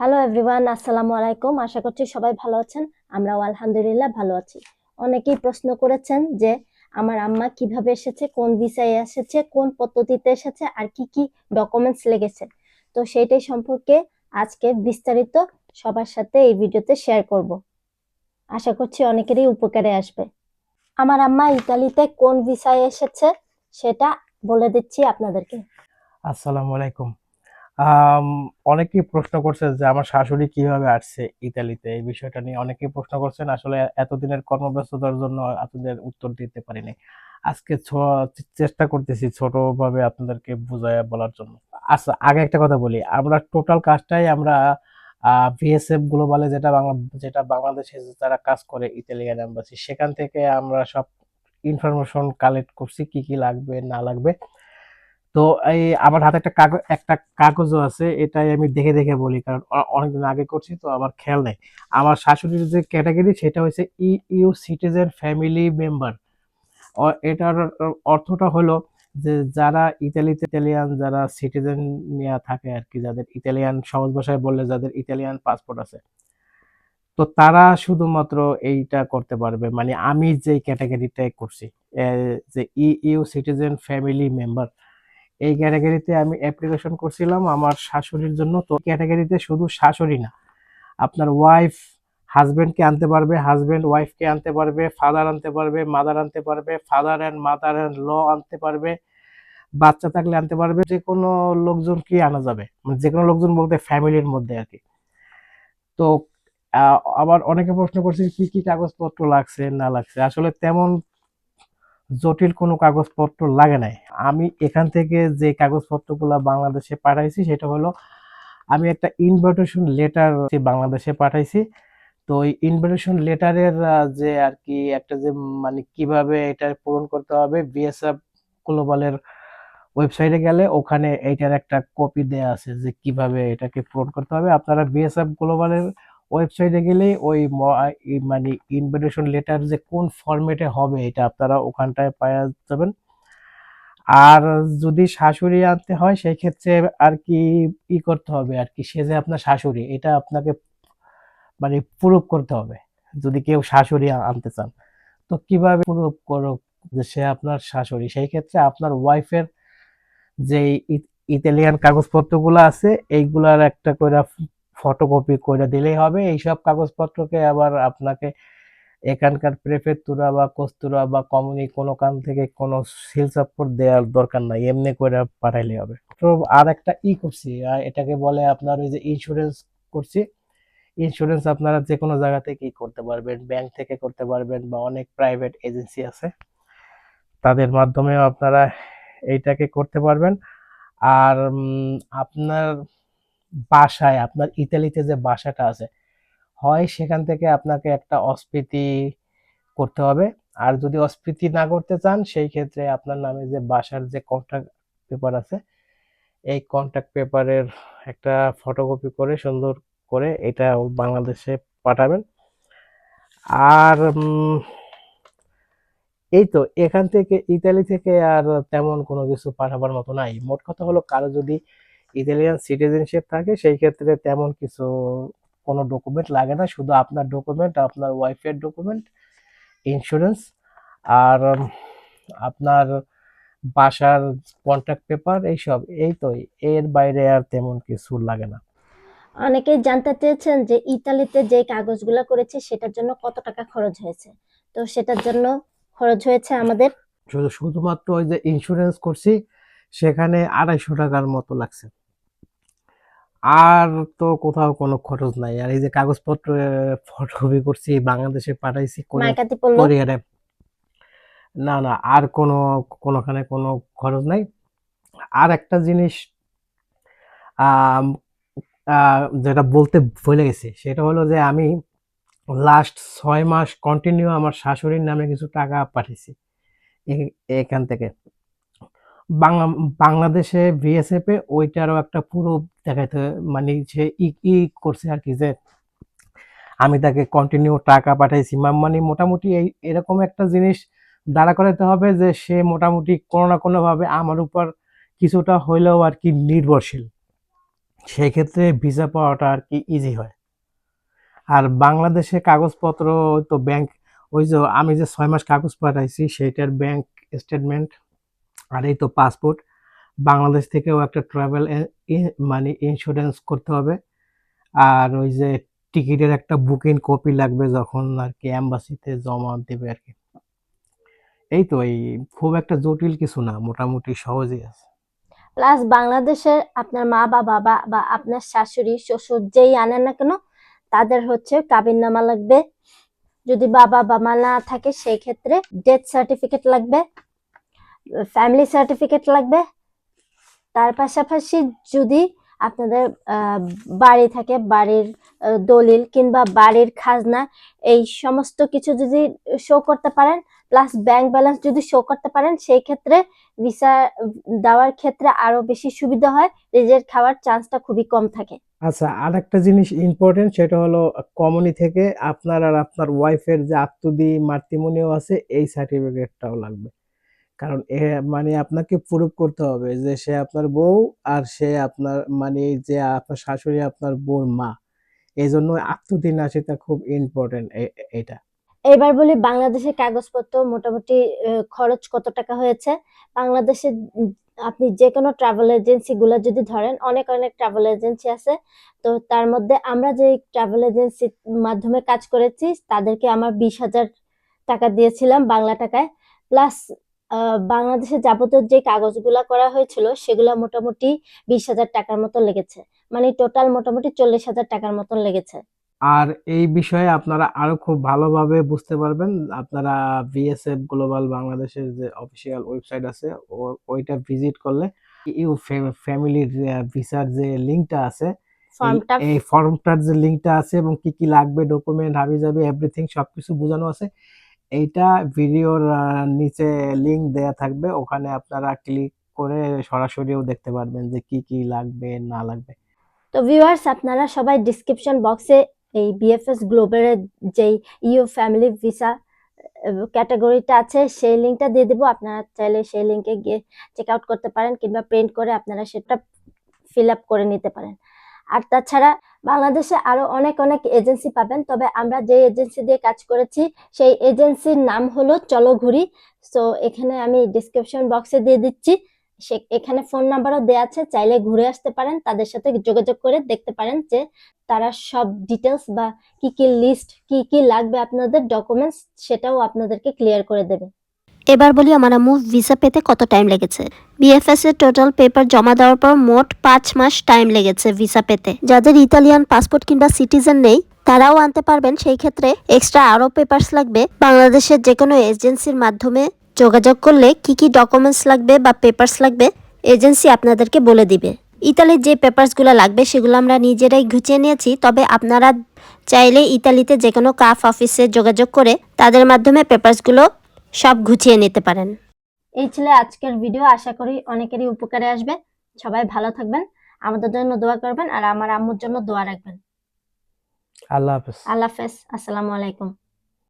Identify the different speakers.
Speaker 1: Hello everyone আসসালামু আলাইকুম। আশা করছি সবাই ভালো আছেন। আমরাও আলহামদুলিল্লাহ ভালো আছি। অনেকেই প্রশ্ন করেছেন যে, আমার আম্মা কীভাবে এসেছে, কোন ভিসায় এসেছে, কোন পদ্ধতিতে এসেছে, আর কি কি ডকুমেন্টস লেগেছে। তো সেইটাই সম্পর্কে আজকে বিস্তারিত সবার সাথে এই ভিডিওতে শেয়ার করব। আশা করছি অনেকেরই উপকারে আসবে। আমার আম্মা ইতালিতে কোন ভিসায় এসেছে, সেটা বলে দিচ্ছি আপনাদেরকে।
Speaker 2: আসসালামু আলাইকুম। অনেকেই প্রশ্ন করছে যে আমার শাশুড়ি কীভাবে আসছে ইতালিতে? এই বিষয়টা নিয়ে অনেকেই প্রশ্ন করছেন। আসলে এতদিনের কর্মব্যস্ততার জন্য আপনাদের উত্তর দিতে পারিনি। আজকে চেষ্টা করতেছি ছোটভাবে আপনাদেরকে বুঝায় বলার জন্য। আচ্ছা আগে একটা কথা বলি। আমরা টোটাল কাজটাই আমরা ভিএসএফ গ্লোবালে যেটা বাংলা, যেটা বাংলাদেশে যারা কাজ করে ইতালিয়ান এম্বাসি সেখান থেকে আমরা সব ইনফরমেশন কালেক্ট করছি, কি কি লাগবে, না লাগবে। তো এই আমার হাতে একটা কাগজ, একটা কাগজও আছে, এটাই আমি দেখে দেখে বলি, কারণ অনেকদিন আগে করছি, তো আমার খেয়াল নেই। আমার শাশুড়ির যে ক্যাটাগরি, সেটা হচ্ছে ইউ সিটিজেন ফ্যামিলি মেম্বার এটার অর্থটা হলো যে যারা ইতালিতে, ইতালিয়ান যারা সিটিজেন নিয়ে থাকে আর কি যাদের ইতালিয়ান সহজ ভাষায় বললে যাদের ইতালিয়ান পাসপোর্ট আছে, তো তারা শুধুমাত্র এইটা করতে পারবে। মানে আমি যে ক্যাটাগরিটাই করছি যে ইউ সিটিজেন ফ্যামিলি মেম্বার এই ক্যাটাগরিতে আমি অ্যাপ্লিকেশন করছিলাম আমার শাশুড়ির জন্য। তো ক্যাটাগরিতে শুধু শাশুড়ি না, আপনার ওয়াইফ হাজব্যান্ডকে আনতে পারবে হাজব্যান্ড ওয়াইফকে আনতে পারবে ফাদার আনতে পারবে মাদার আনতে পারবে father and mother and law আনতে পারবে, বাচ্চা থাকলে আনতে পারবে, যে কোনো লোকজনকে আনা যাবে মানে যে কোনো লোকজন বলতে ফ্যামিলির মধ্যে আর কি। তো আবার অনেকে প্রশ্ন করছে কি কি কাগজপত্র লাগছে, না লাগছে? আসলে তেমন জটিল কোনো কাগজপত্র লাগে নাই। আমি এখান থেকে যে কাগজপত্রগুলো বাংলাদেশে পাঠাইছি, সেটা হলো আমি একটা ইনভিটেশন লেটার বাংলাদেশে পাঠাইছি। তো ওই ইনভিটেশন লেটারের যে আর কি একটা যে মানে কীভাবে এটা পূরণ করতে হবে বিএসএফ গ্লোবালের ওয়েবসাইটে গেলে ওখানে এইটার একটা কপি দেয়া আছে যে কীভাবে এটাকে পূরণ করতে হবে। আপনারা বিএসএফ গ্লোবালের ওয়েবসাইটে গেলে ওই মানে ইনভিটেশন লেটার যে কোন ফরম্যাটে হবে, এটা আপনারা ওখানটায় পাওয়া যাবেন। আর যদি শাশুড়ি আনতে হয় সেই ক্ষেত্রে আর কি ই করতে হবে আর কি, সে যে আপনার শাশুড়ি, এটা আপনাকে মানে প্রুভ করতে হবে, যদি কেউ শাশুড়ি আনতে চান। তো কীভাবে প্রুভ করো যে সে আপনার শাশুড়ি? সেই ক্ষেত্রে আপনার ওয়াইফের যে ইতালিয়ান কাগজপত্রগুলো আছে, এইগুলার একটা করে ফটোকপি করে দিলেই হবে। এইসব কাগজপত্রকে আবার আপনাকে এখানকার প্রেফেক্তুরা বা কস্তুরা বা কমিউনি কোনো কান থেকে কোনো সিল সাপোর্ট দেওয়ার দরকার নাই, এমনি করে পাঠাইলে হবে। তো আর একটা ই করছি এটাকে বলে আপনার ওই যে ইন্স্যুরেন্স করছি। ইন্স্যুরেন্স আপনারা যে কোনো জায়গা থেকে করতে পারবেন ব্যাংক থেকে করতে পারবেন বা অনেক প্রাইভেট এজেন্সি আছে। তাদের মাধ্যমেও আপনারা এইটাকে করতে পারবেন। আর আপনার বাসায়, আপনার ইতালিতে যে বাসাটা আছে হয় সেখান থেকে আপনাকে একটা অস্ফীতি করতে হবে। আর যদি অস্ফীতি না করতে চান, সেই ক্ষেত্রে আপনার নামে যে বাসার যে কন্ট্রাক্ট পেপার আছে, এই কন্ট্রাক্ট পেপারের একটা ফটোকপি করে, সুন্দর করে এটা বাংলাদেশে পাঠাবেন। আর এই তো, এখান থেকে ইতালি থেকে আর তেমন কোনো কিছু পাঠাবার মতো নাই। মোট কথা হলো কারও যদি ইতালিয়ান সিটিজেনশিপ থাকে, সেই ক্ষেত্রে তেমন কিছু কোনো ডকুমেন্ট লাগে না শুধু আপনার ডকুমেন্ট আপনার ওয়াইফের ডকুমেন্ট ইন্স্যুরেন্স আর আপনার বাসার কন্ট্রাক্ট পেপার এইসব এই তো এর বাইরে আর তেমন কিছু লাগে না।
Speaker 1: অনেকেই জানতে চেয়েছেন যে ইতালিতে যে কাগজগুলো করেছে সেটার জন্য কত টাকা খরচ হয়েছে। তো সেটার জন্য খরচ হয়েছে আমাদের
Speaker 2: শুধু শুধুমাত্র ওই যে ইন্স্যুরেন্স করছি সেখানে আড়াইশো টাকার মতো লাগছে। আর তো কোথাও কোনো খরচ নাই। আর এই যে কাগজপত্র ফটোকপি করছি বাংলাদেশে পাঠাইছি কোরিয়া- কোরিয়ারে না না আর কোনো কোনোখানে কোনো খরচ নাই। আর একটা জিনিস আহ, যেটা বলতে ভুলে গেছি সেটা হলো যে আমি লাস্ট ছয় মাস কন্টিনিউ আমার শাশুড়ির নামে কিছু টাকা পাঠিয়েছি। এখান থেকে। বাংলা, বাংলাদেশে ভিএসএফ এ ওইটারও একটা পুরো দেখাইতে মানে সে ই ই করছে আর কি যে আমি তাকে কন্টিনিউ টাকা পাঠাইছি। মানে মোটামুটি এই, এরকম একটা জিনিস দাঁড়া করাতে হবে যে সে মোটামুটি কোনো না কোনোভাবে আমার উপর কিছুটা হইলেও আর কি নির্ভরশীল। সেক্ষেত্রে ভিসা পাওয়াটা আর কি ইজি হয়। আর বাংলাদেশে কাগজপত্র তো ব্যাংক ওই যে আমি যে ছয় মাস কাগজ পাঠাইছি, সেইটার ব্যাংক স্টেটমেন্ট আর এই তো পাসপোর্ট বাংলাদেশ থেকেও একটা ট্রাভেল মানে ইন্স্যুরেন্স করতে হবে। আর ওই যে টিকিটের একটা বুকিং কপি লাগবে যখন আর কি অ্যাম্বাসিতে জমা দেবে আর কি। এই তো এই খুব একটা জটিল কিছু না, মোটামুটি সহজই আছে।
Speaker 1: প্লাস বাংলাদেশের আপনার মা বাবা বা আপনার শাশুড়ি, শ্বশুর যেই আনেন না কেন, তাদের হচ্ছে কাবিননামা লাগবে। যদি বাবা বা মা না থাকে, সেই ক্ষেত্রে ডেথ সার্টিফিকেট লাগবে। ফ্যামিলি সার্টিফিকেট লাগবে। তার পাশাপাশি যদি আপনাদের বাড়ি থাকে, বাড়ির দলিল কিংবা বাড়ির খাজনা, এই সমস্ত কিছু যদি শো করতে পারেন প্লাস ব্যাংক ব্যালেন্স যদি শো করতে পারেন, সেই ক্ষেত্রে ভিসা দেওয়ার ক্ষেত্রে আরও বেশি সুবিধা হয় রিজেক্ট খাওয়ার চান্সটা খুবই কম থাকে।
Speaker 2: আচ্ছা আর একটা জিনিস ইম্পর্টেন্ট সেটা হলো কমনি থেকে আপনার আর আপনার ওয়াইফের যে আত্মদি মাতৃমণিও আছে, এই সার্টিফিকেটটাও লাগবে। কারণ এ মানে আপনাকে প্রুভ করতে হবে যে সে আপনার বউ আর সে আপনার মানে যে আপনার শাশুড়ি আপনার বউর মা। এই জন্য আত্মদিন নাসিটা খুব ইম্পর্টেন্ট এটা।
Speaker 1: এবার বলি বাংলাদেশের কাগজপত্র মোটামুটি খরচ কত টাকা হয়েছে? বাংলাদেশে আপনি যে কোনো ট্রাভেল এজেন্সি গুলো যদি ধরেন, অনেক অনেক ট্রাভেল এজেন্সি আছে। তো তার মধ্যে আমরা যে ট্রাভেল এজেন্সির মাধ্যমে কাজ করেছি, তাদেরকে আমার বিশ হাজার টাকা দিয়েছিলাম বাংলা টাকায়। প্লাস বাংলাদেশে যাবতীয় যে কাগজগুলা করা হয়েছিল সেগুলা মোটামুটি বিশ হাজার টাকার মতো লেগেছে। মানে টোটাল মোটামুটি চল্লিশ হাজার টাকার মতন লেগেছে।
Speaker 2: আর এই বিষয়ে আপনারা আরও খুব ভালোভাবে বুঝতে পারবেন আপনারা বিএসএফ গ্লোবাল বাংলাদেশের যে অফিসিয়াল ওয়েবসাইট আছে ওইটা ভিজিট করলে ইউ ফ্যামিলির ভিসার যে লিঙ্কটা আছে এই ফর্মটার যে লিঙ্কটা আছে এবং কি কি লাগবে ডকুমেন্ট হাবি যাবি এভরিথিং সবকিছু বোঝানো আছে এইটা ভিডিওর নিচে লিংক দেয়া থাকবে। ওখানে আপনারা ক্লিক করে সরাসরিও দেখতে পারবেন যে কি কি লাগবে, না লাগবে।
Speaker 1: তো ভিউয়ার্স আপনারা সবাই ডিসক্রিপশন বক্সে এই বিএফএস গ্লোবালের যেই ইউ ফ্যামিলি ভিসা ক্যাটাগরিটা আছে, সেই লিঙ্কটা দিয়ে দেবো। আপনারা চাইলে সেই লিঙ্কে গিয়ে চেক আউট করতে পারেন কিংবা প্রিন্ট করে আপনারা সেটা ফিল আপ করে নিতে পারেন। আর তাছাড়া বাংলাদেশে আরও অনেক অনেক এজেন্সি পাবেন। তবে আমরা যে এজেন্সি দিয়ে কাজ করেছি, সেই এজেন্সির নাম হলো চলো ঘুরি সো এখানে আমি ডিসক্রিপশন বক্সে দিয়ে দিচ্ছি। সে, এখানে ফোন নাম্বারও দেওয়া আছে। চাইলে ঘুরে আসতে পারেন, তাদের সাথে যোগাযোগ করে দেখতে পারেন যে তারা সব ডিটেলস বা কি কি লিস্ট কি কি লাগবে আপনাদের ডকুমেন্টস সেটাও আপনাদেরকে ক্লিয়ার করে দেবে।
Speaker 3: এবার বলি আমার আম্মু ভিসা পেতে কত টাইম লেগেছে? বিএফএস এর টোটাল পেপার জমা দেওয়ার পর মোট পাঁচ মাস টাইম লেগেছে ভিসা পেতে। যাদের ইতালিয়ান পাসপোর্ট কিংবা সিটিজেন নেই, তারাও আনতে পারবেন। সেই ক্ষেত্রে এক্সট্রা আরও পেপারস লাগবে। বাংলাদেশের যে কোনো এজেন্সির মাধ্যমে যোগাযোগ করলে কি কি ডকুমেন্টস লাগবে বা পেপারস লাগবে এজেন্সি আপনাদেরকে বলে দিবে। ইতালির যে পেপারসগুলো লাগবে, সেগুলো আমরা নিজেরাই গুছিয়ে নিয়েছি। তবে আপনারা চাইলে ইতালিতে যে কোনো কাফ অফিসে যোগাযোগ করে তাদের মাধ্যমে পেপারসগুলো সব গুছিয়ে নিতে পারেন।
Speaker 1: এই ছিল আজকের ভিডিও। আশা করি অনেকেরই উপকারে আসবে। সবাই ভালো থাকবেন আমাদের জন্য দোয়া করবেন আর আমার আম্মুর জন্য দোয়া রাখবেন।
Speaker 2: আল্লাহ হাফেজ।
Speaker 1: আল্লাহ হাফেজ। আসসালামু আলাইকুম।